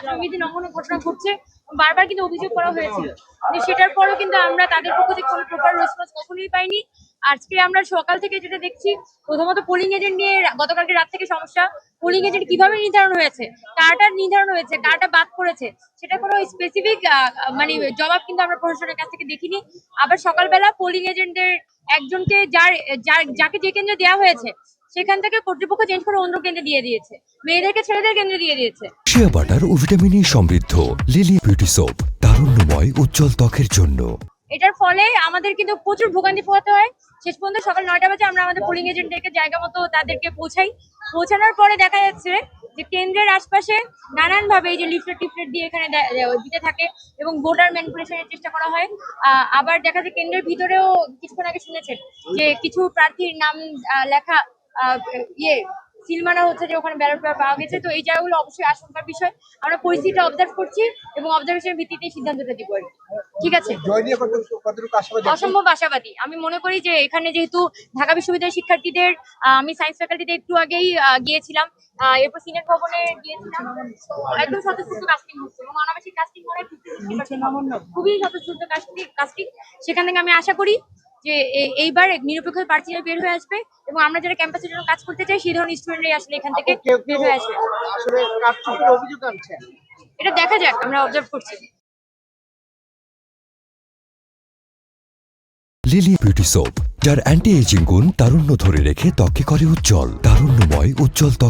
আচরণবিধি লঙ্ঘনের ঘটনা ঘটছে বারবার কিন্তু অভিযোগ করা হয়েছিল। সেটার পরও কিন্তু আমরা তাদের পক্ষ থেকে কোনো প্রপার রেসপন্স কখনোই পাইনি। আজকে আমরা সকাল থেকে যেটা দেখছি, প্রথমত পোলিং এজেন্ট নিয়ে গতকালকে রাত থেকে সমস্যা। পোলিং এজেন্ট কীভাবে নির্ধারণ হয়েছে? কারটা নির্ধারণ হয়েছে, কারটা বাদ করেছে সেটা কোনো স্পেসিফিক মানে জবাব কিন্তু আমরা প্রশাসনের কাছ থেকে দেখিনি। আবার সকালবেলা পোলিং এজেন্টের একজনকে যার যাকে যে কেন্দ্রে দেওয়া হয়েছে সেখান থেকে কর্তৃপক্ষ চেঞ্জ করে অন্য কেন্দ্রে দিয়ে দিয়েছে। মেয়েদেরকে ছেলেদের কেন্দ্রে দিয়ে দিয়েছে। শিয়া বাটার ও ভিটামিন ই সমৃদ্ধ লিলি বিউটি সোপ তারুণ্যময় উজ্জ্বল ত্বকের জন্য। এটার ফলে আমাদের কিন্তু প্রচুর ভোগান্তি পোহাতে হয়। শেষ পর্যন্ত সকাল নয়টা বাজে আমরা আমাদের পোলিং এজেন্টদেরকে জায়গা মতো তাদেরকে পৌঁছাই। পৌঁছানোর পরে দেখা যাচ্ছে যে কেন্দ্রের আশপাশে নানান ভাবে এই যে লিফলেট টিফলেট দিয়ে এখানে দিতে থাকে এবং ভোটার ম্যানিপুলেশনের চেষ্টা করা হয়। আহ, আবার দেখা যায় কেন্দ্রের ভিতরেও কিছুক্ষণ আগে শুনেছেন যে কিছু প্রার্থীর নাম আহ, লেখা ইয়ে সিল মারা হচ্ছে যে ওখানে ব্যালট পেপার পাওয়া গেছে। তো এই জায়গাগুলো অবশ্যই আশঙ্কার বিষয়। আমরা পরিস্থিতিটা অবজার্ভ করছি এবং অবজারভেশনের ভিত্তিতে সিদ্ধান্তটা দিব ঠিক আছে? অসম্ভব আশাবাদী। আমি মনে করি যে এখানে যেহেতু ঢাকা বিশ্ববিদ্যালয়ের শিক্ষার্থীদের আমি সায়েন্স ফ্যাকাল্টিতে একটু আগেই গিয়েছিলাম। এরপর সিনেট ভবনে গিয়েছিলাম। একদম স্বতঃস্ফূর্ত কাস্টিং হচ্ছে এবং অনাবাসিক কাস্টিং 50-50% খুবই স্বতঃস্ফূর্ত কাস্টিং কাস্টিং সেখান থেকে আমি আশা করি যে এ- এইবার নিরপেক্ষ প্রার্থীরা বের হয়ে আসবে এবং আমরা যারা ক্যাম্পাসের জন্য কাজ করতে চাই সেই ধরনের স্টুডেন্টরাই আসলে এখান থেকে বের হয়ে আসবে। এটা দেখা যাক আমরা অবজার্ভ করছি। লিলি বিউটি সোপ যার অ্যান্টি এজিং গুণ তারুণ্য ধরে রেখে ত্বকে করে উজ্জ্বল তারুণ্যময় উজ্জ্বল ত্বক